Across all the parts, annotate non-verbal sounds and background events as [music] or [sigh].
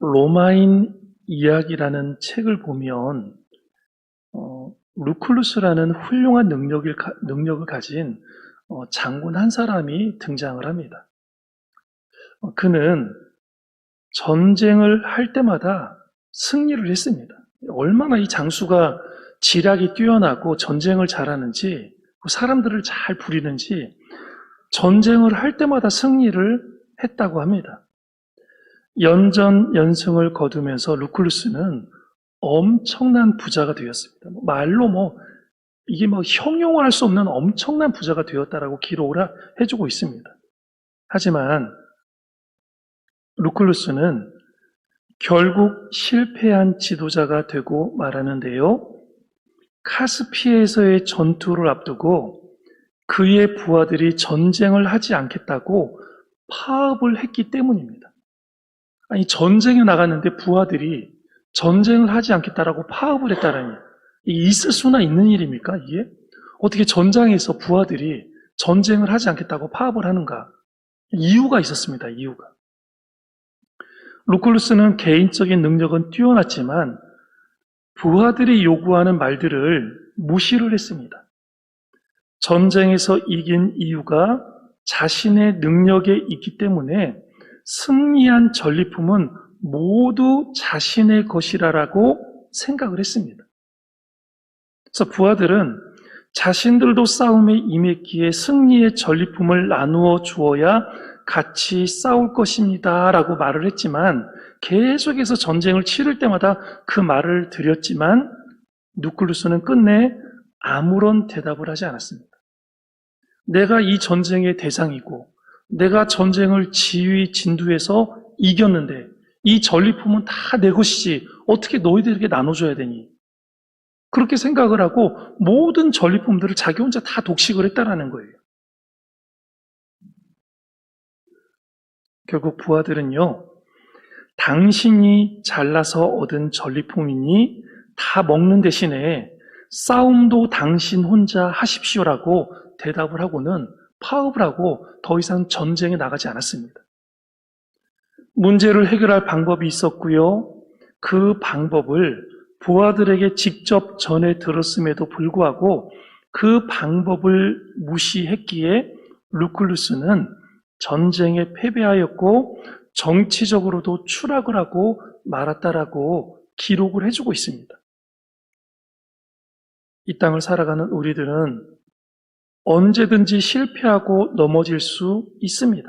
로마인 이야기라는 책을 보면 어, 루클루스라는 훌륭한 능력을, 가- 능력을 가진 어, 장군 한 사람이 등장을 합니다. 어, 그는 전쟁을 할 때마다 승리를 했습니다. 얼마나 이 장수가 지략이 뛰어나고 전쟁을 잘하는지 그 사람들을 잘 부리는지 전쟁을 할 때마다 승리를 했다고 합니다. 연전 연승을 거두면서 루클루스는 엄청난 부자가 되었습니다. 뭐 말로 뭐 이게 뭐 형용할 수 없는 엄청난 부자가 되었다라고 기록을 하- 해주고 있습니다. 하지만 루클루스는 결국 실패한 지도자가 되고 말하는데요. 카스피에서의 전투를 앞두고 그의 부하들이 전쟁을 하지 않겠다고 파업을 했기 때문입니다. 아니, 전쟁에 나갔는데 부하들이 전쟁을 하지 않겠다라고 파업을 했다라니, 이게 있을 수나 있는 일입니까, 이게? 어떻게 전장에서 부하들이 전쟁을 하지 않겠다고 파업을 하는가? 이유가 있었습니다, 이유가. 루클루스는 개인적인 능력은 뛰어났지만 부하들이 요구하는 말들을 무시를 했습니다. 전쟁에서 이긴 이유가 자신의 능력에 있기 때문에 승리한 전리품은 모두 자신의 것이라라고 생각을 했습니다. 그래서 부하들은 자신들도 싸움에 임했기에 승리의 전리품을 나누어 주어야 같이 싸울 것입니다. 라고 말을 했지만 계속해서 전쟁을 치를 때마다 그 말을 드렸지만 누클루스는 끝내 아무런 대답을 하지 않았습니다. 내가 이 전쟁의 대상이고 내가 전쟁을 지휘 진두해서 이겼는데 이 전리품은 다 내 것이지 어떻게 너희들에게 나눠줘야 되니? 그렇게 생각을 하고 모든 전리품들을 자기 혼자 다 독식을 했다라는 거예요. 결국 부하들은요, 당신이 잘라서 얻은 전리품이니 다 먹는 대신에 싸움도 당신 혼자 하십시오라고 대답을 하고는 파업을 하고 더 이상 전쟁에 나가지 않았습니다. 문제를 해결할 방법이 있었고요. 그 방법을 부하들에게 직접 전해 들었음에도 불구하고 그 방법을 무시했기에 루클루스는 전쟁에 패배하였고 정치적으로도 추락을 하고 말았다라고 기록을 해주고 있습니다. 이 땅을 살아가는 우리들은 언제든지 실패하고 넘어질 수 있습니다.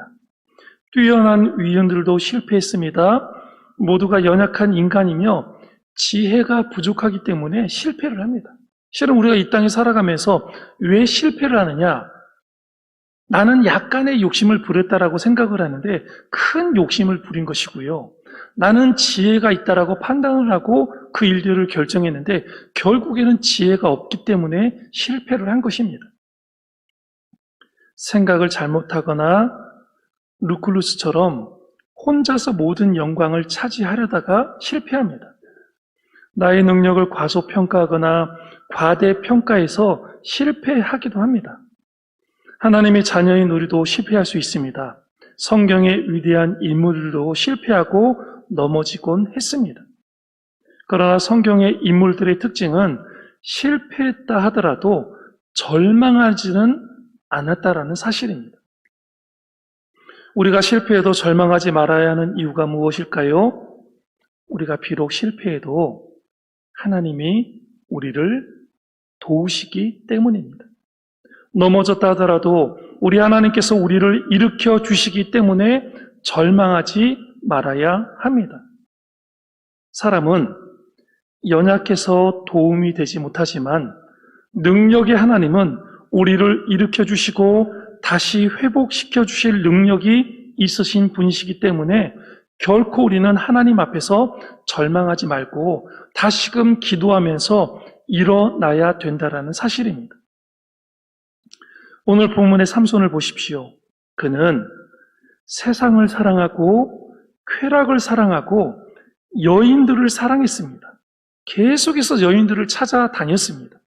뛰어난 위원들도 실패했습니다. 모두가 연약한 인간이며 지혜가 부족하기 때문에 실패를 합니다. 실은 우리가 이 땅에 살아가면서 왜 실패를 하느냐? 나는 약간의 욕심을 부렸다라고 생각을 하는데 큰 욕심을 부린 것이고요. 나는 지혜가 있다라고 판단을 하고 그 일들을 결정했는데 결국에는 지혜가 없기 때문에 실패를 한 것입니다. 생각을 잘못하거나 루클루스처럼 혼자서 모든 영광을 차지하려다가 실패합니다. 나의 능력을 과소평가하거나 과대평가해서 실패하기도 합니다. 하나님의 자녀인 우리도 실패할 수 있습니다. 성경의 위대한 인물들도 실패하고 넘어지곤 했습니다. 그러나 성경의 인물들의 특징은 실패했다 하더라도 절망하지는 않았다라는 사실입니다. 우리가 실패해도 절망하지 말아야 하는 이유가 무엇일까요? 우리가 비록 실패해도 하나님이 우리를 도우시기 때문입니다. 넘어졌다 하더라도 우리 하나님께서 우리를 일으켜 주시기 때문에 절망하지 말아야 합니다. 사람은 연약해서 도움이 되지 못하지만 능력의 하나님은 우리를 일으켜 주시고 다시 회복시켜 주실 능력이 있으신 분이시기 때문에 결코 우리는 하나님 앞에서 절망하지 말고 다시금 기도하면서 일어나야 된다라는 사실입니다. 오늘 본문의 삼손을 보십시오. 그는 세상을 사랑하고 쾌락을 사랑하고 여인들을 사랑했습니다. 계속해서 여인들을 찾아다녔습니다.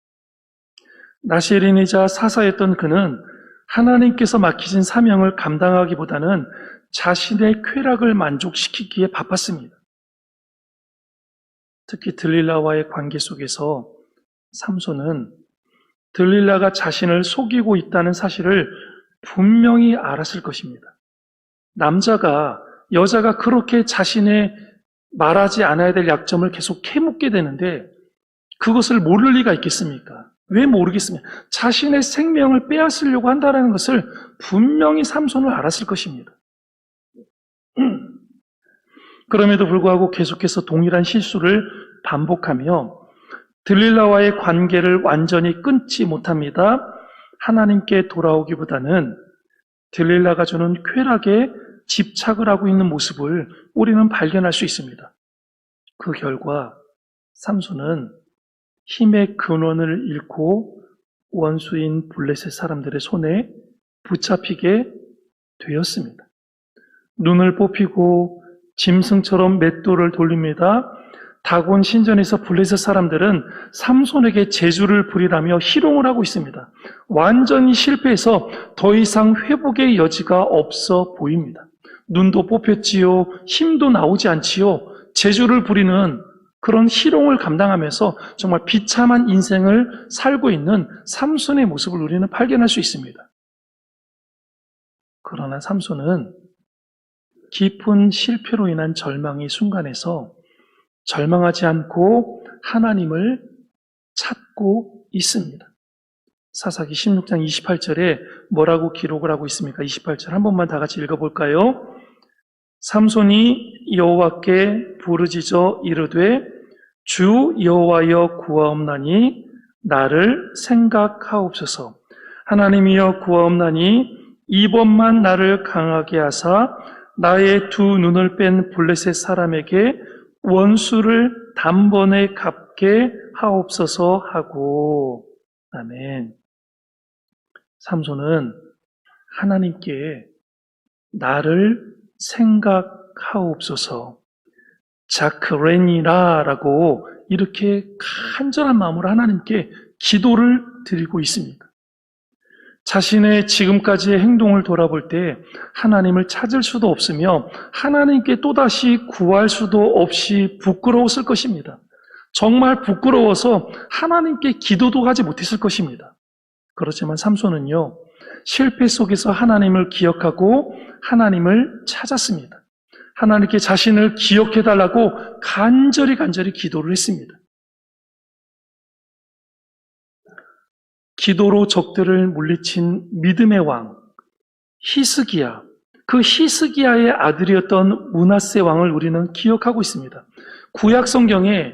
나시린이자 사사였던 그는 하나님께서 맡기신 사명을 감당하기보다는 자신의 쾌락을 만족시키기에 바빴습니다. 특히 들릴라와의 관계 속에서 삼손은 들릴라가 자신을 속이고 있다는 사실을 분명히 알았을 것입니다. 남자가 여자가 그렇게 자신의 말하지 않아야 될 약점을 계속 캐묻게 되는데 그것을 모를 리가 있겠습니까? 왜 모르겠습니까? 자신의 생명을 빼앗으려고 한다는 것을 분명히 삼손을 알았을 것입니다. [clears throat] 그럼에도 불구하고 계속해서 동일한 실수를 반복하며 들릴라와의 관계를 완전히 끊지 못합니다. 하나님께 돌아오기보다는 들릴라가 주는 쾌락에 집착을 하고 있는 모습을 우리는 발견할 수 있습니다. 그 결과 삼손은 힘의 근원을 잃고 원수인 블레셋 사람들의 손에 붙잡히게 되었습니다. 눈을 뽑히고 짐승처럼 맷돌을 돌립니다. 다곤 신전에서 블레셋 사람들은 삼손에게 제주를 부리라며 희롱을 하고 있습니다. 완전히 실패해서 더 이상 회복의 여지가 없어 보입니다. 눈도 뽑혔지요. 힘도 나오지 않지요. 제주를 부리는 그런 희롱을 감당하면서 정말 비참한 인생을 살고 있는 삼손의 모습을 우리는 발견할 수 있습니다. 그러나 삼손은 깊은 실패로 인한 절망의 순간에서 절망하지 않고 하나님을 찾고 있습니다. 사사기 16장 28절에 뭐라고 기록을 하고 있습니까? 28절 한 번만 다 같이 읽어볼까요? 삼손이 여호와께 부르짖어 이르되 주 여호와여 구하옵나니 나를 생각하옵소서. 하나님이여 구하옵나니 이번만 나를 강하게 하사 나의 두 눈을 뺀 블레셋 사람에게 원수를 단번에 갚게 하옵소서 하고 아멘. 삼손은 하나님께 나를 생각하옵소서 자크레니라라고 이렇게 간절한 마음으로 하나님께 기도를 드리고 있습니다. 자신의 지금까지의 행동을 돌아볼 때 하나님을 찾을 수도 없으며 하나님께 또다시 구할 수도 없이 부끄러웠을 것입니다. 정말 부끄러워서 하나님께 기도도 하지 못했을 것입니다. 그렇지만 삼손은요, 실패 속에서 하나님을 기억하고 하나님을 찾았습니다. 하나님께 자신을 기억해 달라고 간절히 간절히 기도를 했습니다. 기도로 적들을 물리친 믿음의 왕 히스기야 그 히스기야의 아들이었던 문하세 왕을 우리는 기억하고 있습니다. 구약 성경에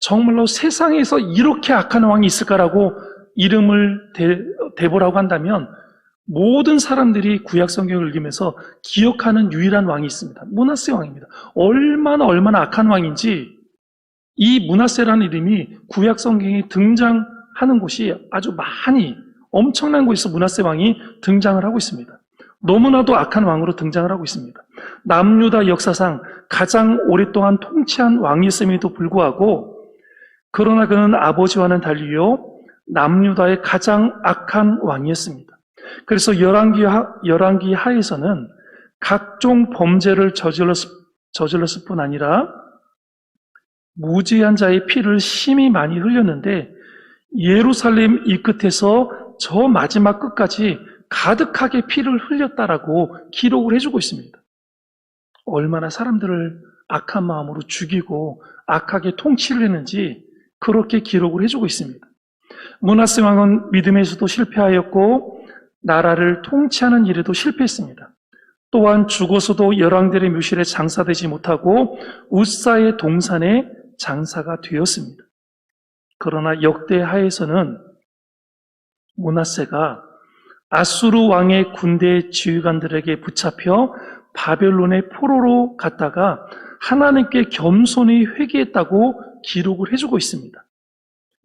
정말로 세상에서 이렇게 악한 왕이 있을까라고 이름을 대, 보라고 한다면 모든 사람들이 구약 성경을 읽으면서 기억하는 유일한 왕이 있습니다. 문하세 왕입니다. 얼마나 얼마나 악한 왕인지 이 문하세라는 이름이 구약 성경에 등장 하는 곳이 아주 많이 엄청난 곳에서 문하세 왕이 등장을 하고 있습니다. 너무나도 악한 왕으로 등장을 하고 있습니다. 남유다 역사상 가장 오랫동안 통치한 왕이었음에도 불구하고 그러나 그는 아버지와는 달리요 남유다의 가장 악한 왕이었습니다. 그래서 열왕기, 하, 열왕기 하에서는 각종 범죄를 저질렀, 저질렀을 뿐 아니라 무지한 자의 피를 심히 많이 흘렸는데 예루살렘 이 끝에서 저 마지막 끝까지 가득하게 피를 흘렸다라고 기록을 해주고 있습니다. 얼마나 사람들을 악한 마음으로 죽이고 악하게 통치를 했는지 그렇게 기록을 해주고 있습니다. 문하스 왕은 믿음에서도 실패하였고 나라를 통치하는 일에도 실패했습니다. 또한 죽어서도 열왕들의 묘실에 장사되지 못하고 우사의 동산에 장사가 되었습니다. 그러나 역대 하에서는 모나세가 아수르 왕의 군대 지휘관들에게 붙잡혀 바벨론의 포로로 갔다가 하나님께 겸손히 회개했다고 기록을 해주고 있습니다.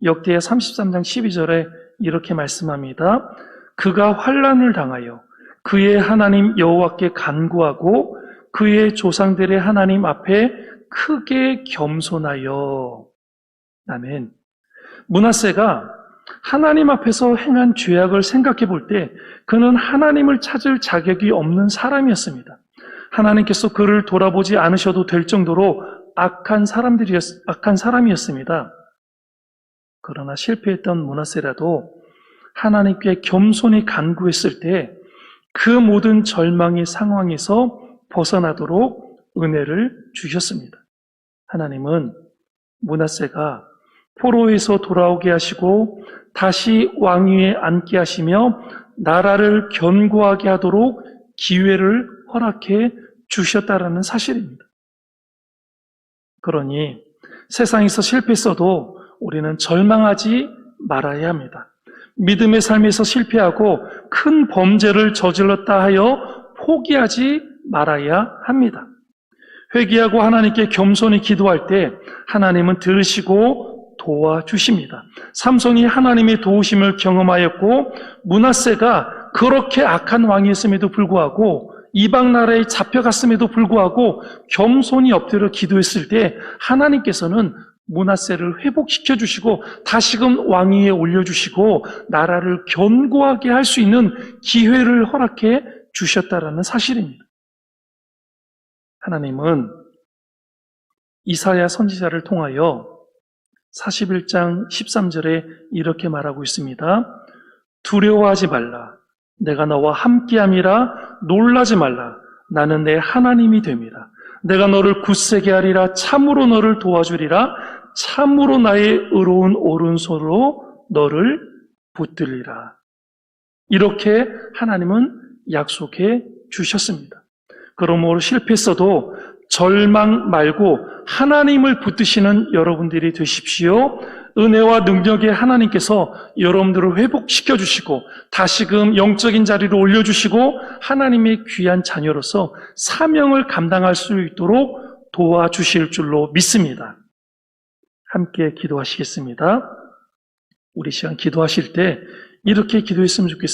역대하 33장 12절에 이렇게 말씀합니다. 그가 환란을 당하여 그의 하나님 여호와께 간구하고 그의 조상들의 하나님 앞에 크게 겸손하여 아멘. 문하세가 하나님 앞에서 행한 죄악을 생각해 볼 때 그는 하나님을 찾을 자격이 없는 사람이었습니다. 하나님께서 그를 돌아보지 않으셔도 될 정도로 악한 사람들이었, 악한 사람이었습니다. 그러나 실패했던 문하세라도 하나님께 겸손히 간구했을 때 그 모든 절망의 상황에서 벗어나도록 은혜를 주셨습니다. 하나님은 문하세가 포로에서 돌아오게 하시고 다시 왕위에 앉게 하시며 나라를 견고하게 하도록 기회를 허락해 주셨다라는 사실입니다. 그러니 세상에서 실패했어도 우리는 절망하지 말아야 합니다. 믿음의 삶에서 실패하고 큰 범죄를 저질렀다 하여 포기하지 말아야 합니다. 회개하고 하나님께 겸손히 기도할 때 하나님은 들으시고 도와주십니다. 삼손이 하나님의 도우심을 경험하였고 문하세가 그렇게 악한 왕이었음에도 불구하고 이방 나라에 잡혀갔음에도 불구하고 겸손히 엎드려 기도했을 때 하나님께서는 문하세를 회복시켜 주시고 다시금 왕위에 올려 주시고 나라를 견고하게 할 수 있는 기회를 허락해 주셨다라는 사실입니다. 하나님은 이사야 선지자를 통하여 41장 13절에 이렇게 말하고 있습니다. 두려워하지 말라. 내가 너와 함께함이라 놀라지 말라. 나는 내 하나님이 됨이라. 내가 너를 굳세게 하리라. 참으로 너를 도와주리라. 참으로 나의 의로운 오른손으로 너를 붙들리라. 이렇게 하나님은 약속해 주셨습니다. 그러므로 실패했어도 절망 말고 하나님을 붙드시는 여러분들이 되십시오. 은혜와 능력의 하나님께서 여러분들을 회복시켜 주시고 다시금 영적인 자리로 올려 주시고 하나님의 귀한 자녀로서 사명을 감당할 수 있도록 도와주실 줄로 믿습니다. 함께 기도하시겠습니다. 우리 시간 기도하실 때 이렇게 기도했으면 좋겠습니다.